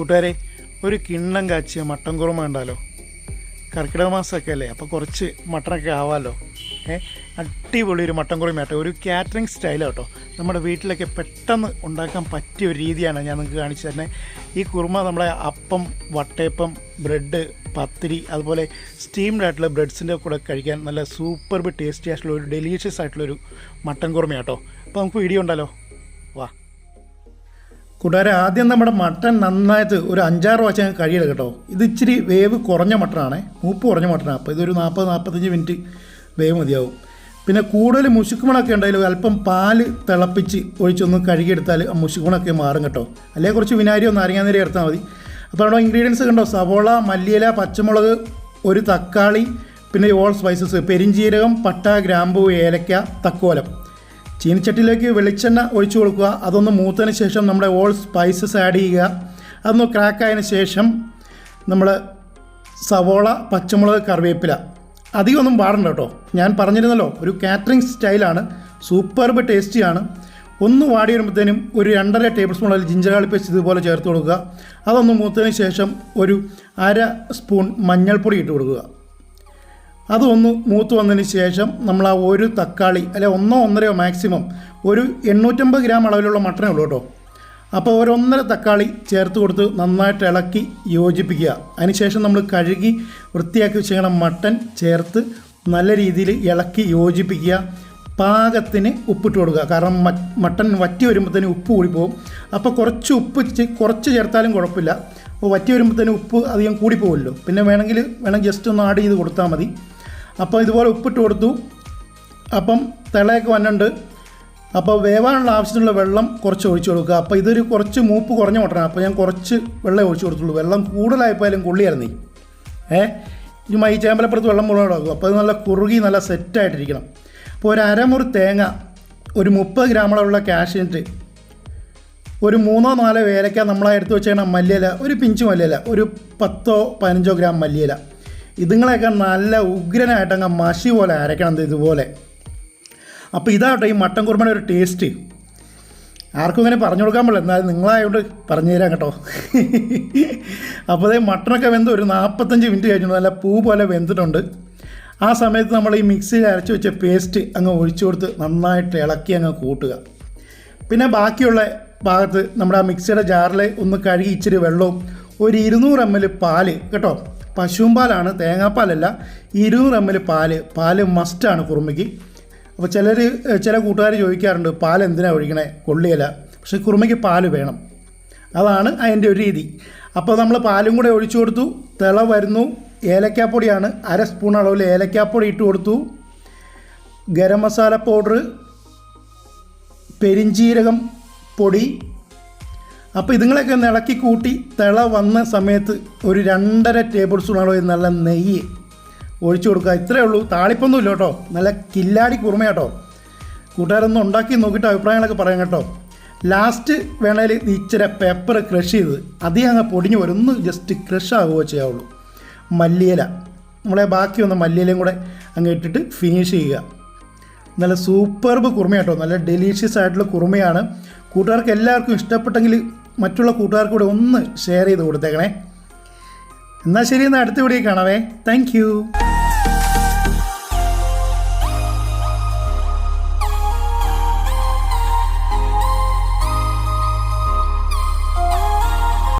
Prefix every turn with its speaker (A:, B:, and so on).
A: കൂട്ടുകാരെ ഒരു കിണ്ണം കാച്ചിയ മട്ടൻ കുറുമ ഉണ്ടല്ലോ കർക്കിടക മാസമൊക്കെ അല്ലേ? അപ്പോൾ കുറച്ച് മട്ടനൊക്കെ ആവാമല്ലോ ഏഹ് അടിപൊളി ഒരു മട്ടൻ കുറുമ ആട്ടോ. ഒരു കാറ്ററിംഗ് സ്റ്റൈലാണ് കേട്ടോ നമ്മുടെ വീട്ടിലൊക്കെ പെട്ടെന്ന് ഉണ്ടാക്കാൻ പറ്റിയ ഒരു രീതിയാണ് ഞാൻ നിങ്ങൾക്ക് കാണിച്ചു തരുന്നത് ഈ കുറുമ നമ്മുടെ അപ്പം വട്ടയപ്പം ബ്രെഡ് പത്തിരി അതുപോലെ സ്റ്റീംഡ് ആയിട്ടുള്ള ബ്രെഡ്സിന്റെ കൂടെ കഴിക്കാൻ നല്ല സൂപ്പർ ടേസ്റ്റി ആയിട്ടുള്ള ഒരു ഡെലീഷ്യസ് ആയിട്ടുള്ളൊരു മട്ടൻ കുറുമ ആട്ടോ. അപ്പോൾ നമുക്ക് വീഡിയോ ഉണ്ടല്ലോ വാ. കൂട്ടുകാരെ ആദ്യം നമ്മുടെ മട്ടൻ നന്നായിട്ട് ഒരു അഞ്ചാറ് വശം ഞാൻ കഴിയില്ല കേട്ടോ. ഇത് ഇച്ചിരി വേവ് കുറഞ്ഞ മട്ടനാണ്. മൂപ്പ് കുറഞ്ഞ മട്ടനാണ്. അപ്പോൾ ഇതൊരു നാൽപ്പത് നാൽപ്പത്തഞ്ച് മിനിറ്റ് വേവ് മതിയാവും. പിന്നെ കൂടുതൽ മുഷുക്കുമണൊക്കെ ഉണ്ടെങ്കിൽ അല്പം പാൽ തിളപ്പിച്ച് ഒഴിച്ചൊന്ന് കഴുകിയെടുത്താൽ ആ മുഷുക്കുമണൊക്കെ മാറും കേട്ടോ. അല്ലെങ്കിൽ കുറച്ച് വിനാരിയോ നാരങ്ങാനീര് എടുത്താൽ മതി. അപ്പോൾ അവിടെ ഇൻഗ്രീഡിയൻസ് കണ്ടോ സവോള മല്ലിയില പച്ചമുളക് ഒരു തക്കാളി പിന്നെ ഓൾ സ്പൈസസ് പെരിഞ്ചീരകം പട്ട ഗ്രാമ്പൂ ഏലക്ക തക്കോലം. ചീനിച്ചട്ടിയിലേക്ക് വെളിച്ചെണ്ണ ഒഴിച്ചു കൊടുക്കുക. അതൊന്ന് മൂത്തതിന് ശേഷം നമ്മുടെ ഓൾ സ്പൈസസ് ആഡ് ചെയ്യുക. അതൊന്ന് ക്രാക്കായതിന് ശേഷം നമ്മൾ സവോള പച്ചമുളക് കറിവേപ്പില. അധികമൊന്നും പാടണ്ട കേട്ടോ. ഞാൻ പറഞ്ഞിരുന്നല്ലോ ഒരു കാറ്ററിംഗ് സ്റ്റൈലാണ് സൂപ്പർബ് ടേസ്റ്റിയാണ് ഒന്ന് വാടി വരുമ്പോഴത്തേനും ഒരു രണ്ടര ടേബിൾ സ്പൂൺ അതിൽ ജിഞ്ചർ ഗാർലിക് പേസ്റ്റ് ഇതുപോലെ ചേർത്ത് കൊടുക്കുക. അതൊന്ന് മൂത്തതിന് ശേഷം ഒരു അര സ്പൂൺ മഞ്ഞൾപ്പൊടി ഇട്ട് കൊടുക്കുക. അതൊന്ന് മൂത്ത് വന്നതിന് ശേഷം നമ്മൾ ആ ഒരു തക്കാളി അല്ലെ ഒന്നോ ഒന്നരയോ മാക്സിമം ഒരു എണ്ണൂറ്റമ്പത് ഗ്രാം അളവിലുള്ള മട്ടനേ ഉള്ളൂ കേട്ടോ. അപ്പോൾ ഒരൊന്നര തക്കാളി ചേർത്ത് കൊടുത്ത് നന്നായിട്ട് ഇളക്കി യോജിപ്പിക്കുക. അതിനുശേഷം നമ്മൾ കഴുകി വൃത്തിയാക്കി വെച്ചിരിക്കണം മട്ടൻ ചേർത്ത് നല്ല രീതിയിൽ ഇളക്കി യോജിപ്പിക്കുക. പാകത്തിന് ഉപ്പിട്ട് കൊടുക്കുക. കാരണം മട്ടൻ വറ്റി വരുമ്പോഴത്തേന് ഉപ്പ് പോകും. അപ്പോൾ കുറച്ച് ഉപ്പ് കുറച്ച് ചേർത്താലും കുഴപ്പമില്ല. അപ്പോൾ വറ്റി വരുമ്പോഴത്തേന് ഉപ്പ് അധികം കൂടിപ്പോകുമല്ലോ പിന്നെ വേണമെങ്കിൽ വേണമെങ്കിൽ ജസ്റ്റ് ഒന്ന് ആഡ് ചെയ്ത് കൊടുത്താൽ മതി. അപ്പോൾ ഇതുപോലെ ഉപ്പിട്ട് കൊടുത്തു. അപ്പം തിളയൊക്കെ വന്നിട്ടുണ്ട്. അപ്പോൾ വേവാനുള്ള ആവശ്യത്തിനുള്ള വെള്ളം കുറച്ച് ഒഴിച്ചു കൊടുക്കുക. അപ്പോൾ ഇതൊരു കുറച്ച് മൂപ്പ് കുറഞ്ഞ മട്ടനാണ് അപ്പോൾ ഞാൻ കുറച്ച് വെള്ളം ഒഴിച്ചു കൊടുത്തുള്ളൂ. വെള്ളം കൂടുതലായപ്പോയാലും കൊള്ളിയായിരുന്നു ഏ? ഈ മൈ ചേമ്പലപ്പുറത്ത് വെള്ളം മുഴുവൻ കിടക്കും അപ്പോൾ അത് നല്ല കുറുകി നല്ല സെറ്റായിട്ടിരിക്കണം അപ്പോൾ ഒരു അരമുറി തേങ്ങ ഒരു മുപ്പത് ഗ്രാമളവുള്ള കാഷ്യനട്ട് ഒരു മൂന്നോ നാലോ ഏലക്ക നമ്മളാ എടുത്ത് വെച്ചാൽ മല്ലിയില ഒരു പിഞ്ച് മല്ലിയില ഒരു പത്തോ പതിനഞ്ചോ ഗ്രാം മല്ലിയില. ഇതുങ്ങളെയൊക്കെ നല്ല ഉഗ്രനായിട്ട് അങ്ങ് മഷി പോലെ അരക്കണം ഇതുപോലെ. അപ്പോൾ ഇതാകട്ടെ ഈ മട്ടൻ കുറുമയുടെ ഒരു ടേസ്റ്റ് ആർക്കും ഇങ്ങനെ പറഞ്ഞു കൊടുക്കാൻ പറ്റില്ല. എന്നാലും നിങ്ങളായതുകൊണ്ട് പറഞ്ഞു തരാം കേട്ടോ. അപ്പോൾ അതേ മട്ടനൊക്കെ വെന്ത് ഒരു നാൽപ്പത്തഞ്ച് മിനിറ്റ് കഴിഞ്ഞിട്ടുണ്ട്. നല്ല പൂ പോലെ വെന്തിട്ടുണ്ട്. ആ സമയത്ത് നമ്മൾ ഈ മിക്സിയിൽ അരച്ച് വെച്ച പേസ്റ്റ് അങ്ങ് ഒഴിച്ചു കൊടുത്ത് നന്നായിട്ട് ഇളക്കി അങ്ങ് കൂട്ടുക. പിന്നെ ബാക്കിയുള്ള ഭാഗത്ത് നമ്മുടെ ആ മിക്സിയുടെ ജാറിൽ ഒന്ന് കഴുകി ഇച്ചിരി വെള്ളവും ഒരു ഇരുന്നൂറ് എം എൽ പാൽ കേട്ടോ? പശുവും പാലാണ് തേങ്ങാപ്പാലല്ല ഇരുന്നൂറ് എം എൽ പാൽ. പാൽ മസ്റ്റാണ് കുറുമയ്ക്ക്. അപ്പോൾ ചിലർ ചില കൂട്ടുകാർ ചോദിക്കാറുണ്ട് പാൽ എന്തിനാണ് ഒഴിക്കണേ? കൊള്ളിയല്ല. പക്ഷെ കുറുമയ്ക്ക് പാൽ വേണം. അതാണ് അതിന്റെ ഒരു രീതി. അപ്പോൾ നമ്മൾ പാലും കൂടെ ഒഴിച്ചു കൊടുത്തു. തിള വരുന്നു. ഏലക്കാപ്പൊടിയാണ്. അര സ്പൂൺ അളവിൽ ഏലക്കാപ്പൊടി ഇട്ട് കൊടുത്തു. ഗരം മസാല പൗഡർ പെരിഞ്ചീരകം പൊടി അപ്പോൾ ഇതുങ്ങളെയൊക്കെ ഒന്ന് ഇളക്കി കൂട്ടി തിള വന്ന സമയത്ത് ഒരു രണ്ടര ടേബിൾ സ്പൂൺ ഒരു നല്ല നെയ്യ് ഒഴിച്ചു കൊടുക്കുക. ഇത്രയേ ഉള്ളൂ. താളിപ്പൊന്നുമില്ല കേട്ടോ. നല്ല കില്ലാടി കുറുമ കേട്ടോ കൂട്ടുകാരൊന്ന് ഉണ്ടാക്കി നോക്കിയിട്ട് അഭിപ്രായങ്ങളൊക്കെ പറയാം കേട്ടോ. ലാസ്റ്റ് വേണേൽ ഇച്ചിരി പേപ്പർ ക്രഷ് ചെയ്ത് അധികം അങ്ങ് പൊടിഞ്ഞു വരും ഒന്ന് ജസ്റ്റ് ക്രഷ് ആവുകയോ ചെയ്യാവുള്ളൂ. മല്ലിയില. നമ്മളെ ബാക്കി വന്ന മല്ലിയിലയും കൂടെ അങ്ങ് ഇട്ടിട്ട് ഫിനിഷ് ചെയ്യുക. നല്ല സൂപ്പർബ് കുറുമ കേട്ടോ നല്ല ഡെലീഷ്യസ് ആയിട്ടുള്ള കുറുമയാണ്. കൂട്ടുകാർക്ക് എല്ലാവർക്കും ഇഷ്ടപ്പെട്ടെങ്കിൽ മറ്റുള്ള കൂട്ടുകാർക്ക് കൂടെ ഒന്ന് ഷെയർ ചെയ്ത് കൊടുത്തേക്കണേ. എന്നാൽ ശരി എന്നാൽ അടുത്ത വീഡിയോ കാണാവേ. താങ്ക്